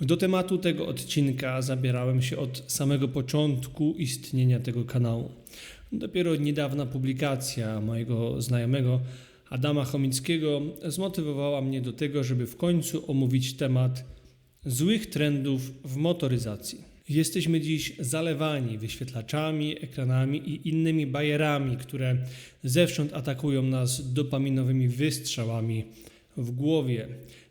Do tematu tego odcinka zabierałem się od samego początku istnienia tego kanału. Dopiero niedawna publikacja mojego znajomego Adama Chomickiego zmotywowała mnie do tego, żeby w końcu omówić temat złych trendów w motoryzacji. Jesteśmy dziś zalewani wyświetlaczami, ekranami i innymi bajerami, które zewsząd atakują nas dopaminowymi wystrzałami w głowie.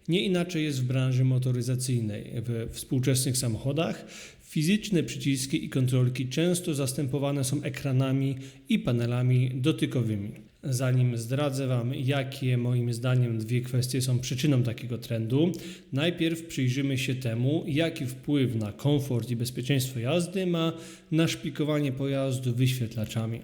Nie inaczej jest w branży motoryzacyjnej. We współczesnych samochodach fizyczne przyciski i kontrolki często zastępowane są ekranami i panelami dotykowymi. Zanim zdradzę Wam, jakie moim zdaniem dwie kwestie są przyczyną takiego trendu, najpierw przyjrzymy się temu, jaki wpływ na komfort i bezpieczeństwo jazdy ma naszpikowanie pojazdu wyświetlaczami.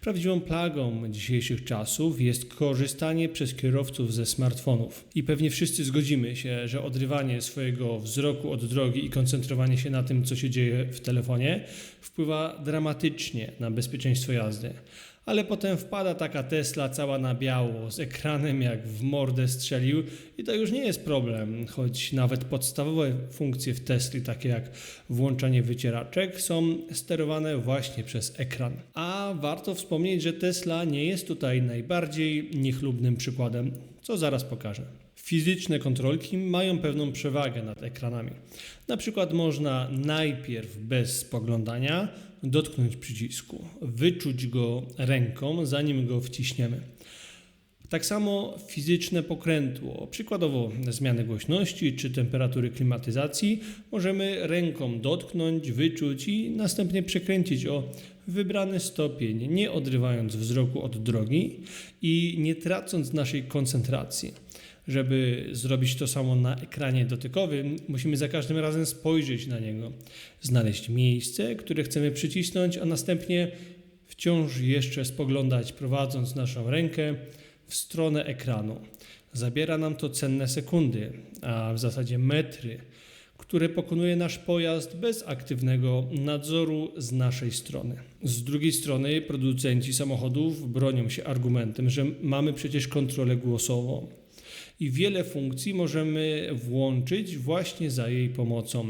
Prawdziwą plagą dzisiejszych czasów jest korzystanie przez kierowców ze smartfonów. I pewnie wszyscy zgodzimy się, że odrywanie swojego wzroku od drogi i koncentrowanie się na tym, co się dzieje w telefonie, wpływa dramatycznie na bezpieczeństwo jazdy ale potem wpada taka Tesla cała na biało, z ekranem jak w mordę strzelił i to już nie jest problem, choć nawet podstawowe funkcje w Tesli, takie jak włączanie wycieraczek, są sterowane właśnie przez ekran. A warto wspomnieć, że Tesla nie jest tutaj najbardziej niechlubnym przykładem, co zaraz pokażę. Fizyczne kontrolki mają pewną przewagę nad ekranami. Na przykład można najpierw bez spoglądania dotknąć przycisku, wyczuć go ręką, zanim go wciśniemy. Tak samo fizyczne pokrętło, przykładowo zmiany głośności czy temperatury klimatyzacji, możemy ręką dotknąć, wyczuć i następnie przekręcić o wybrany stopień, nie odrywając wzroku od drogi i nie tracąc naszej koncentracji. Żeby zrobić to samo na ekranie dotykowym, musimy za każdym razem spojrzeć na niego, znaleźć miejsce, które chcemy przycisnąć, a następnie wciąż jeszcze spoglądać, prowadząc naszą rękę w stronę ekranu. Zabiera nam to cenne sekundy, a w zasadzie metry, które pokonuje nasz pojazd bez aktywnego nadzoru z naszej strony. Z drugiej strony, producenci samochodów bronią się argumentem, że mamy przecież kontrolę głosową i wiele funkcji możemy włączyć właśnie za jej pomocą.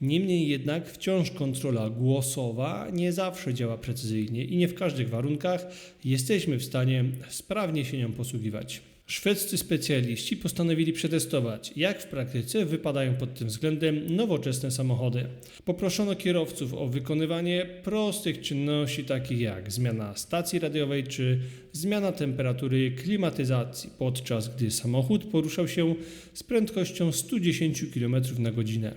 Niemniej jednak wciąż kontrola głosowa nie zawsze działa precyzyjnie i nie w każdych warunkach jesteśmy w stanie sprawnie się nią posługiwać. Szwedzcy specjaliści postanowili przetestować, jak w praktyce wypadają pod tym względem nowoczesne samochody. Poproszono kierowców o wykonywanie prostych czynności takich jak zmiana stacji radiowej czy zmiana temperatury klimatyzacji, podczas gdy samochód poruszał się z prędkością 110 km na godzinę.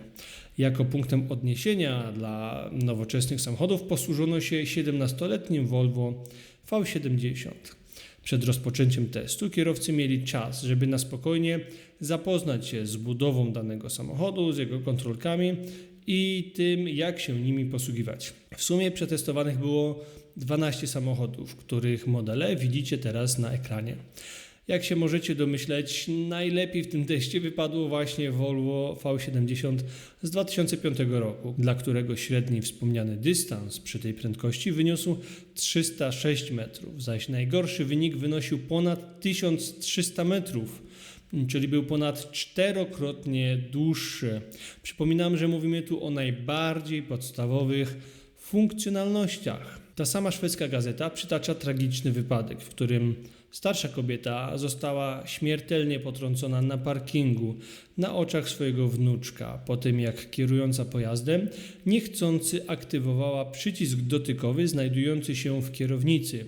Jako punktem odniesienia dla nowoczesnych samochodów posłużono się 17-letnim Volvo V70. Przed rozpoczęciem testu kierowcy mieli czas, żeby na spokojnie zapoznać się z budową danego samochodu, z jego kontrolkami i tym, jak się nimi posługiwać. W sumie przetestowanych było 12 samochodów, których modele widzicie teraz na ekranie. Jak się możecie domyśleć, najlepiej w tym teście wypadło właśnie Volvo V70 z 2005 roku, dla którego średni wspomniany dystans przy tej prędkości wyniósł 306 metrów, zaś najgorszy wynik wynosił ponad 1300 metrów czyli był ponad czterokrotnie dłuższy. Przypominam, że mówimy tu o najbardziej podstawowych funkcjonalnościach. Ta sama szwedzka gazeta przytacza tragiczny wypadek, w którym Starsza kobieta została śmiertelnie potrącona na parkingu na oczach swojego wnuczka, po tym jak kierująca pojazdem niechcący aktywowała przycisk dotykowy znajdujący się w kierownicy,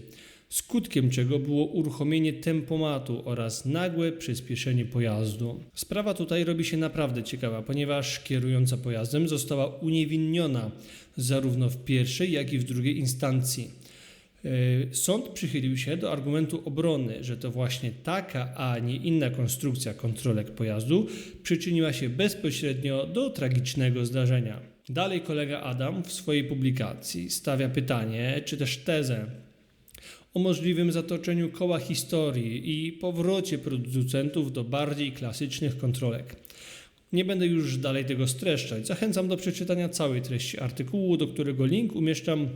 skutkiem czego było uruchomienie tempomatu oraz nagłe przyspieszenie pojazdu. Sprawa tutaj robi się naprawdę ciekawa, ponieważ kierująca pojazdem została uniewinniona zarówno w pierwszej, jak i w drugiej instancji. E, sąd przychylił się do argumentu obrony, że to właśnie taka, a nie inna konstrukcja kontrolek pojazdu przyczyniła się bezpośrednio do tragicznego zdarzenia. Dalej kolega Adam w swojej publikacji stawia pytanie, czy też tezę o możliwym zatoczeniu koła historii i powrocie producentów do bardziej klasycznych kontrolek. Nie będę już dalej tego streszczać. Zachęcam do przeczytania całej treści artykułu, do którego link umieszczam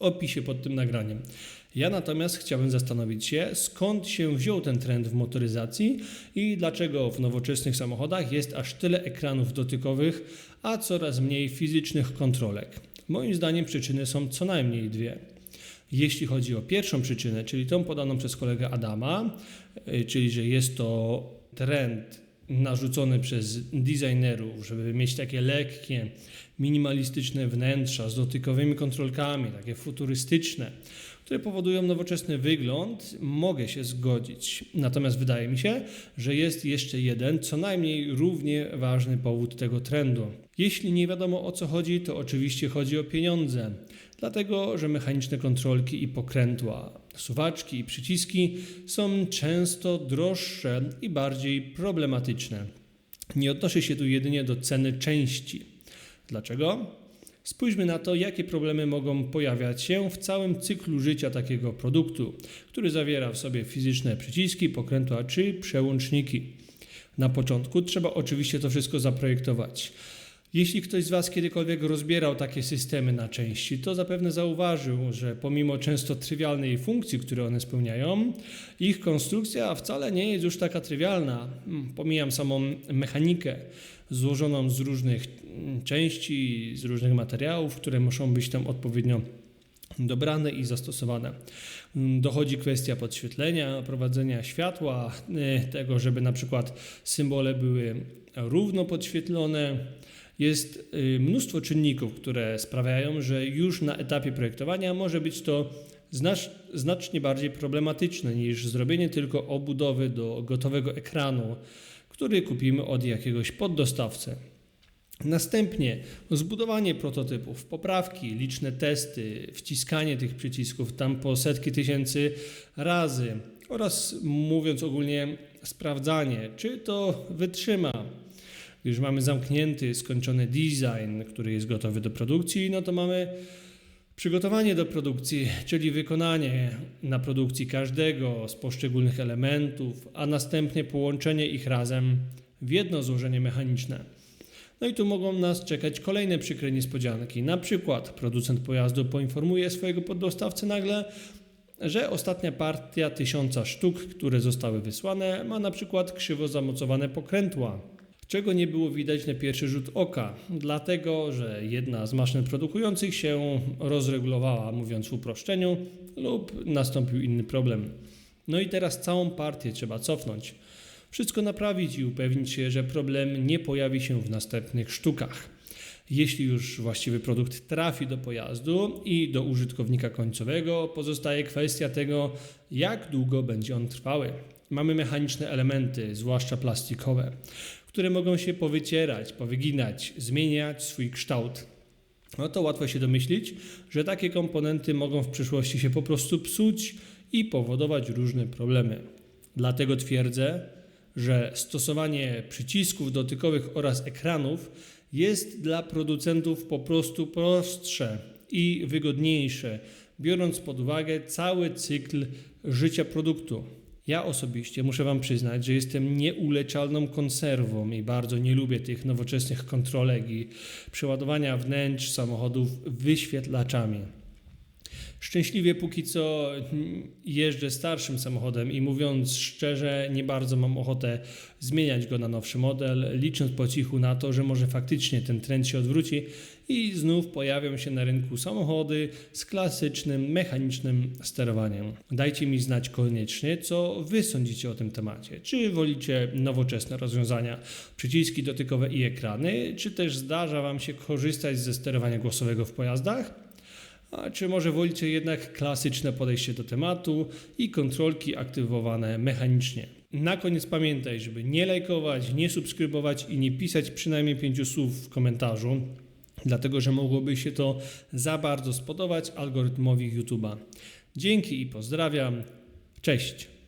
opisie pod tym nagraniem. Ja natomiast chciałbym zastanowić się, skąd się wziął ten trend w motoryzacji i dlaczego w nowoczesnych samochodach jest aż tyle ekranów dotykowych, a coraz mniej fizycznych kontrolek. Moim zdaniem przyczyny są co najmniej dwie. Jeśli chodzi o pierwszą przyczynę, czyli tą podaną przez kolegę Adama, y, czyli że jest to trend narzucony przez designerów, żeby mieć takie lekkie, minimalistyczne wnętrza z dotykowymi kontrolkami, takie futurystyczne, które powodują nowoczesny wygląd, mogę się zgodzić. Natomiast wydaje mi się, że jest jeszcze jeden, co najmniej równie ważny powód tego trendu. Jeśli nie wiadomo o co chodzi, to oczywiście chodzi o pieniądze. Dlatego, że mechaniczne kontrolki i pokrętła, suwaczki i przyciski są często droższe i bardziej problematyczne. Nie odnoszę się tu jedynie do ceny części. Dlaczego? Spójrzmy na to, jakie problemy mogą pojawiać się w całym cyklu życia takiego produktu, który zawiera w sobie fizyczne przyciski, pokrętła czy przełączniki. Na początku trzeba oczywiście to wszystko zaprojektować. Jeśli ktoś z Was kiedykolwiek rozbierał takie systemy na części, to zapewne zauważył, że pomimo często trywialnej funkcji, które one spełniają, ich konstrukcja wcale nie jest już taka trywialna. Hmm, pomijam samą mechanikę złożoną z różnych mm, części, z różnych materiałów, które muszą być tam odpowiednio dobrane i zastosowane. Hmm, dochodzi kwestia podświetlenia, prowadzenia światła, tego, żeby na przykład symbole były równo podświetlone, jest y, mnóstwo czynników, które sprawiają, że już na etapie projektowania może być to znacznie bardziej problematyczne niż zrobienie tylko obudowy do gotowego ekranu, który kupimy od jakiegoś poddostawcy. Następnie zbudowanie prototypów, poprawki, liczne testy, wciskanie tych przycisków tam po setki tysięcy razy oraz mówiąc ogólnie sprawdzanie, czy to wytrzyma już mamy zamknięty, skończony design, który jest gotowy do produkcji, no to mamy przygotowanie do produkcji, czyli wykonanie na produkcji każdego z poszczególnych elementów, a następnie połączenie ich razem w jedno złożenie mechaniczne. No i tu mogą nas czekać kolejne przykre niespodzianki. Na przykład producent pojazdu poinformuje swojego poddostawcę nagle, że ostatnia partia tysiąca sztuk, które zostały wysłane, ma na przykład krzywo zamocowane pokrętła czego nie było widać na pierwszy rzut oka, dlatego że jedna z maszyn produkujących się rozregulowała, mówiąc w uproszczeniu, lub nastąpił inny problem. No i teraz całą partię trzeba cofnąć, wszystko naprawić i upewnić się, że problem nie pojawi się w następnych sztukach. Jeśli już właściwy produkt trafi do pojazdu i do użytkownika końcowego, pozostaje kwestia tego, jak długo będzie on trwały. Mamy mechaniczne elementy, zwłaszcza plastikowe które mogą się powycierać, powyginać, zmieniać swój kształt. No to łatwo się domyślić, że takie komponenty mogą w przyszłości się po prostu psuć i powodować różne problemy. Dlatego twierdzę, że stosowanie przycisków dotykowych oraz ekranów jest dla producentów po prostu prostsze i wygodniejsze, biorąc pod uwagę cały cykl życia produktu. Ja osobiście muszę Wam przyznać, że jestem nieuleczalną konserwą i bardzo nie lubię tych nowoczesnych kontrolek i przeładowania wnętrz samochodów wyświetlaczami. Szczęśliwie póki co jeżdżę starszym samochodem i mówiąc szczerze, nie bardzo mam ochotę zmieniać go na nowszy model, licząc po cichu na to, że może faktycznie ten trend się odwróci i znów pojawią się na rynku samochody z klasycznym, mechanicznym sterowaniem. Dajcie mi znać koniecznie, co Wy sądzicie o tym temacie. Czy wolicie nowoczesne rozwiązania, przyciski dotykowe i ekrany, czy też zdarza Wam się korzystać ze sterowania głosowego w pojazdach? A czy może wolicie jednak klasyczne podejście do tematu i kontrolki aktywowane mechanicznie? Na koniec pamiętaj, żeby nie lajkować, nie subskrybować i nie pisać przynajmniej pięciu słów w komentarzu, dlatego że mogłoby się to za bardzo spodobać algorytmowi YouTube'a. Dzięki i pozdrawiam. Cześć.